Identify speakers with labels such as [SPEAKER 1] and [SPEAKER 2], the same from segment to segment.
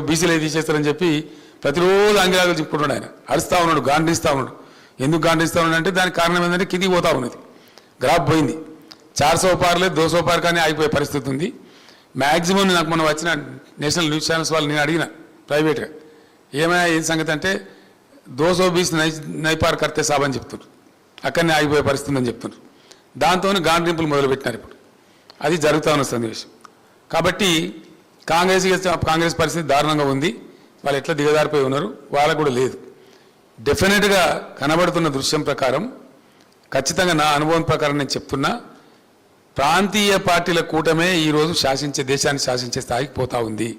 [SPEAKER 1] బీసీలు చేస్తారని చెప్పి ప్రతిరోజు అంగిలాగా చెప్పుకుంటున్నాడు ఆయన. అరుస్తా ఉన్నాడు గాండిస్తా ఉన్నాడు. ఎందుకు గాండిస్తా ఉన్నాడు అంటే దానికి కారణం ఏంటంటే కిందికి పోతా ఉన్నది. గ్రాఫ్ పోయింది. చార్ సో పార్లే దో సో పార్ కానీ ఆగిపోయే పరిస్థితి ఉంది. మ్యాక్సిమం నాకు మొన్న వచ్చిన నేషనల్ న్యూస్ ఛానల్స్ వాళ్ళు నేను అడిగిన ప్రైవేట్గా. ఏమైనా ఏం సంగతి అంటే దోసో బీస్ నై నైపార్ కర్తే సాబ్ అని చెప్తున్నారు. అక్కడనే ఆగిపోయే పరిస్థితి అని చెప్తున్నారు. దాంతో గాండ్రింపులు మొదలుపెట్టినారు ఇప్పుడు. అది జరుగుతా ఉన్న సన్నివేశం. కాబట్టి కాంగ్రెస్ కాంగ్రెస్ పరిస్థితి దారుణంగా ఉంది. వాళ్ళు ఎట్లా దిగజారిపోయి ఉన్నారు? వాళ్ళకు కూడా లేదు. డెఫినెట్గా కనబడుతున్న దృశ్యం ప్రకారం ఖచ్చితంగా నా అనుభవం ప్రకారం నేను చెప్తున్నా ప్రాంతీయ పార్టీల కూటమే ఈరోజు శాసించే దేశాన్ని శాసించే స్థాయికి పోతా ఉంది.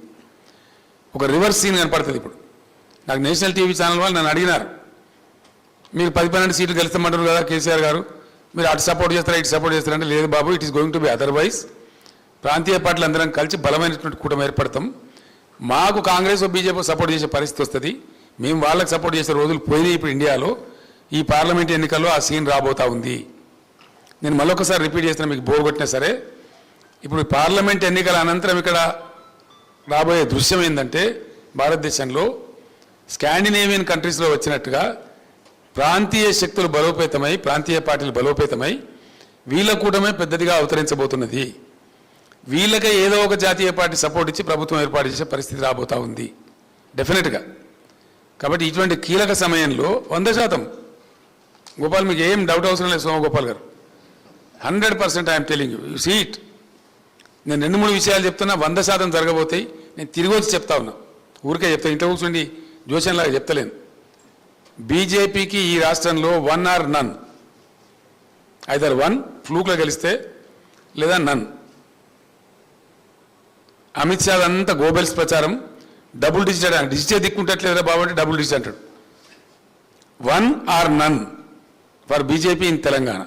[SPEAKER 1] ఒక రివర్స్ సీన్ కనపడుతుంది ఇప్పుడు. నాకు నేషనల్ టీవీ ఛానల్ వాళ్ళు నన్ను అడిగినారు. మీరు పది పన్నెండు సీట్లు గెలుస్తామంటారు కదా కేసీఆర్ గారు. మీరు అటు సపోర్ట్ చేస్తారా ఇటు సపోర్ట్ చేస్తారంటే లేదు బాబు it is going to be otherwise ప్రాంతీయ పార్టీలు అందరం కలిసి బలమైనటువంటి కూటమి ఏర్పడతాం. మాకు కాంగ్రెస్ బీజేపీ సపోర్ట్ చేసే పరిస్థితి వస్తుంది. మేము వాళ్ళకి సపోర్ట్ చేసే రోజులు పోయినాయి ఇప్పుడు ఇండియాలో. ఈ పార్లమెంట్ ఎన్నికల్లో ఆ సీన్ రాబోతా ఉంది. నేను మళ్ళొకసారి రిపీట్ చేస్తున్నా మీకు బోర్ కొట్టినా సరే. ఇప్పుడు పార్లమెంట్ ఎన్నికల అనంతరం ఇక్కడ రాబోయే దృశ్యం ఏంటంటే భారతదేశంలో స్కాండినేవియన్ కంట్రీస్లో వచ్చినట్టుగా ప్రాంతీయ శక్తులు బలోపేతమై ప్రాంతీయ పార్టీలు బలోపేతమై వీళ్ళ కూటమే పెద్దదిగా అవతరించబోతున్నది. వీళ్ళకే ఏదో ఒక జాతీయ పార్టీ సపోర్ట్ ఇచ్చి ప్రభుత్వం ఏర్పాటు చేసే పరిస్థితి రాబోతా ఉంది. డెఫినెట్గా కాబట్టి ఇటువంటి కీలక సమయంలో వంద శాతం. గోపాల్ మీకు ఏం డౌట్ అవసరం లేదు సోమగోపాల్ గారు. Hundred percent I'm telling you seat నేను రెండు మూడు విషయాలు చెప్తున్నా వంద శాతం జరగబోతాయి. నేను తిరిగి వచ్చి చెప్తా ఉన్నా. ఊరికే చెప్తా ఇంట్లో కూర్చుండి జోషన్లాగా చెప్తలేను. బీజేపీకి ఈ రాష్ట్రంలో one or none either one ఫ్లూక్లో గెలిస్తే లేదా నన్ అమిత్ షా అంతా గోబెల్స్ ప్రచారం. డబుల్ డిజిట్ డిజిటే దిక్కుంటట్లేదా బాబు అంటే డబుల్ డిజిట్ అంటాడు. One or none for BJP in Telangana.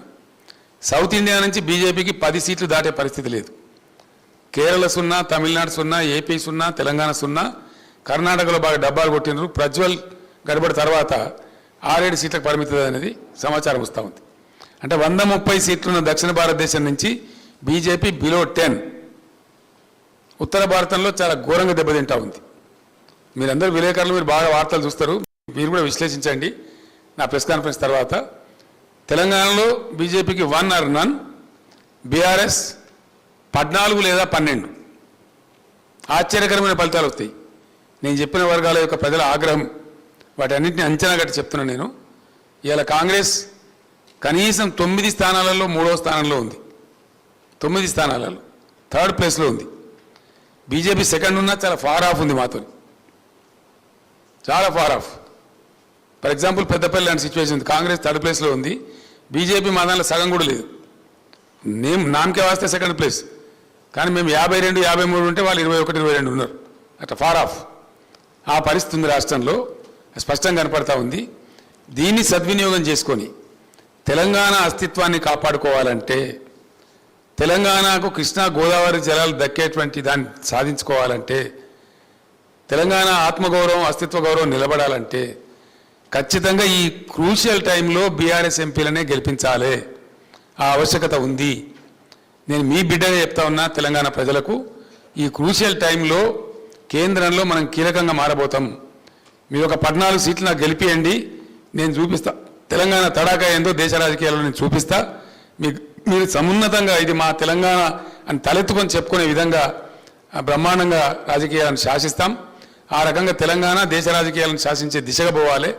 [SPEAKER 1] South India నుంచి బీజేపీకి పది సీట్లు దాటే పరిస్థితి లేదు. కేరళ సున్నా తమిళనాడు సున్నా ఏపీ సున్నా తెలంగాణ సున్నా కర్ణాటకలో బాగా డబ్బాలు కొట్టినారు ప్రజ్వల్ గడబడి తర్వాత ఆరేడు సీట్లకు పరిమితం అనేది సమాచారం వస్తూ ఉంది. అంటే వంద ముప్పై సీట్లున్న దక్షిణ భారతదేశం నుంచి బీజేపీ బిలో టెన్ ఉత్తర భారతంలో చాలా ఘోరంగా దెబ్బతింటా ఉంది. మీరందరూ విలేకరులు మీరు బాగా వార్తలు చూస్తారు. మీరు కూడా విశ్లేషించండి. నా ప్రెస్ కాన్ఫరెన్స్ తర్వాత. తెలంగాణలో బీజేపీకి వన్ ఆర్ నన్ బీఆర్ఎస్ పద్నాలుగు లేదా పన్నెండు. ఆశ్చర్యకరమైన ఫలితాలు వస్తాయి. నేను చెప్పిన వర్గాల యొక్క ప్రజల ఆగ్రహం వాటన్నింటిని అంచనా గట్టి చెప్తున్నాను నేను. ఇవాళ కాంగ్రెస్ కనీసం తొమ్మిది స్థానాలలో మూడో స్థానంలో ఉంది. తొమ్మిది స్థానాలలో థర్డ్ ప్లేస్లో ఉంది. బీజేపీ సెకండ్ ఉన్నా చాలా ఫార్ ఆఫ్ ఉంది మాతో చాలా far off for example Peddapalli లాంటి సిచ్యువేషన్ ఉంది. కాంగ్రెస్ థర్డ్ ప్లేస్లో ఉంది. బీజేపీ మా దాంట్లో సగం కూడా లేదు. నేమ్ నామకే వాస్తే సెకండ్ ప్లేస్ కానీ మేము యాభై రెండు యాభై మూడు ఉంటే వాళ్ళు ఇరవై ఒకటి ఇరవై రెండు ఉన్నారు. అట్లా ఫార్ ఆఫ్ ఆ పరిస్థితి ఉంది రాష్ట్రంలో. స్పష్టంగా కనపడతా ఉంది. దీన్ని సద్వినియోగం చేసుకొని తెలంగాణ అస్తిత్వాన్ని కాపాడుకోవాలంటే తెలంగాణకు కృష్ణా గోదావరి జలాలు దక్కేటువంటి దాన్ని సాధించుకోవాలంటే తెలంగాణ ఆత్మగౌరవం అస్తిత్వ గౌరవం నిలబడాలంటే ఖచ్చితంగా ఈ క్రూషియల్ టైంలో బీఆర్ఎస్ ఎంపీలనే గెలిపించాలి. ఆ ఆవశ్యకత ఉంది. నేను మీ బిడ్డగా చెప్తా ఉన్నా తెలంగాణ ప్రజలకు ఈ క్రూషియల్ టైంలో కేంద్రంలో మనం కీలకంగా మారబోతాం. మీరు ఒక పద్నాలుగు సీట్లు నాకు గెలిపియండి. నేను చూపిస్తా తెలంగాణ తడాకా ఏందో దేశ రాజకీయాల్లో నేను చూపిస్తా. మీ మీరు సమున్నతంగా ఇది మా తెలంగాణ అని తలెత్తుకొని చెప్పుకునే విధంగా బ్రహ్మాండంగా రాజకీయాలను శాసిస్తాం. ఆ రకంగా తెలంగాణ దేశ రాజకీయాలను శాసించే దిశగా పోవాలి.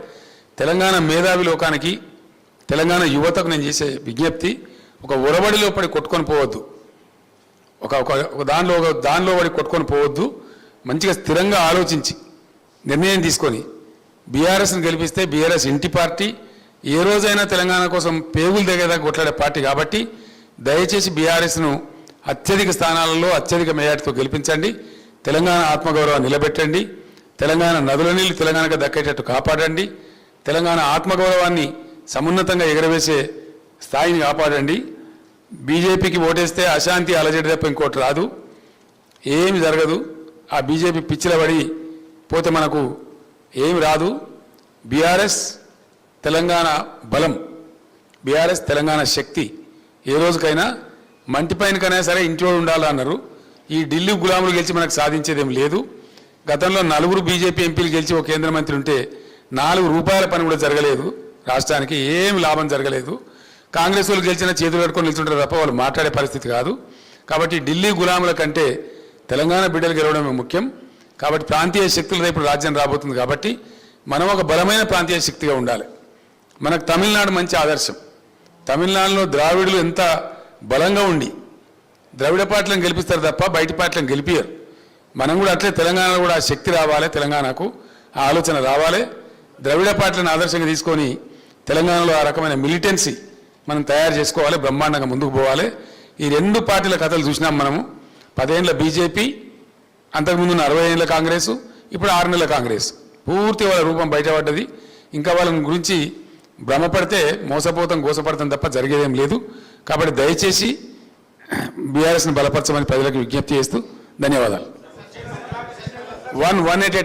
[SPEAKER 1] తెలంగాణ మేధావి లోకానికి తెలంగాణ యువతకు నేను చేసే విజ్ఞప్తి ఒక ఉరబడిలో పడి కొట్టుకొని పోవద్దు. ఒక ఒక ఒక దానిలో ఒక దానిలో పడి కొట్టుకొని పోవద్దు. మంచిగా స్థిరంగా ఆలోచించి నిర్ణయం తీసుకొని బీఆర్ఎస్ని గెలిపిస్తే బీఆర్ఎస్ ఇంటి పార్టీ ఏ రోజైనా తెలంగాణ కోసం పేగులు దిగేదాకా కొట్లాడే పార్టీ కాబట్టి దయచేసి బీఆర్ఎస్ను అత్యధిక స్థానాలలో అత్యధిక మేయాటితో గెలిపించండి. తెలంగాణ ఆత్మగౌరవాన్ని నిలబెట్టండి. తెలంగాణ నదుల నీళ్ళు తెలంగాణకు దక్కేటట్టు కాపాడండి. తెలంగాణ ఆత్మగౌరవాన్ని సమున్నతంగా ఎగరవేసే స్థాయిని కాపాడండి. బీజేపీకి ఓటేస్తే అశాంతి అలజడి తప్ప ఇంకోటి రాదు. ఏమి జరగదు. ఆ బీజేపీ పిచ్చిలబడి పోతే మనకు ఏమి రాదు. బీఆర్ఎస్ తెలంగాణ బలం బీఆర్ఎస్ తెలంగాణ శక్తి ఏ రోజుకైనా మంటి పైనకైనా సరే ఇంట్లో ఉండాలన్నారు. ఈ ఢిల్లీ గులాములు గెలిచి మనకు సాధించేదేం లేదు. గతంలో నలుగురు బీజేపీ ఎంపీలు గెలిచి ఒక కేంద్ర మంత్రి ఉంటే నాలుగు రూపాయల పని కూడా జరగలేదు. రాష్ట్రానికి ఏం లాభం జరగలేదు. కాంగ్రెస్ వాళ్ళు గెలిచిన చేతులు కట్టుకొని నిల్చుంటారు తప్ప వాళ్ళు మాట్లాడే పరిస్థితి కాదు. కాబట్టి ఢిల్లీ గులాముల కంటే తెలంగాణ బిడ్డలు గెలవడమే ముఖ్యం. కాబట్టి ప్రాంతీయ శక్తులు రేపు రాజ్యం రాబోతుంది కాబట్టి మనం ఒక బలమైన ప్రాంతీయ శక్తిగా ఉండాలి. మనకు తమిళనాడు మంచి ఆదర్శం. తమిళనాడులో ద్రావిడులు ఎంత బలంగా ఉండి ద్రవిడ పార్టీలను గెలిపిస్తారు తప్ప బయట పార్టీలను గెలిపియరు మనం కూడా అట్లే తెలంగాణలో కూడా ఆ శక్తి రావాలి తెలంగాణకు ఆ ఆలోచన రావాలి. ద్రవిడ పార్టీలను ఆదర్శంగా తీసుకొని తెలంగాణలో ఆ రకమైన మిలిటెన్సీ మనం తయారు చేసుకోవాలి బ్రహ్మాండంగా ముందుకు పోవాలి. ఈ రెండు పార్టీల కథలు చూసినాం మనము. పదేళ్ళ బీజేపీ అంతకుముందు ఉన్న అరవై ఏళ్ళ కాంగ్రెస్ ఇప్పుడు ఆరు నెలల కాంగ్రెస్. పూర్తి వాళ్ళ రూపం బయటపడ్డది. ఇంకా వాళ్ళ గురించి భ్రమపడితే మోసపోతాం గోసపడతాం తప్ప జరిగేదేం లేదు. కాబట్టి దయచేసి బీఆర్ఎస్ని బలపరచమని ప్రజలకు విజ్ఞప్తి చేస్తూ ధన్యవాదాలు. One one eight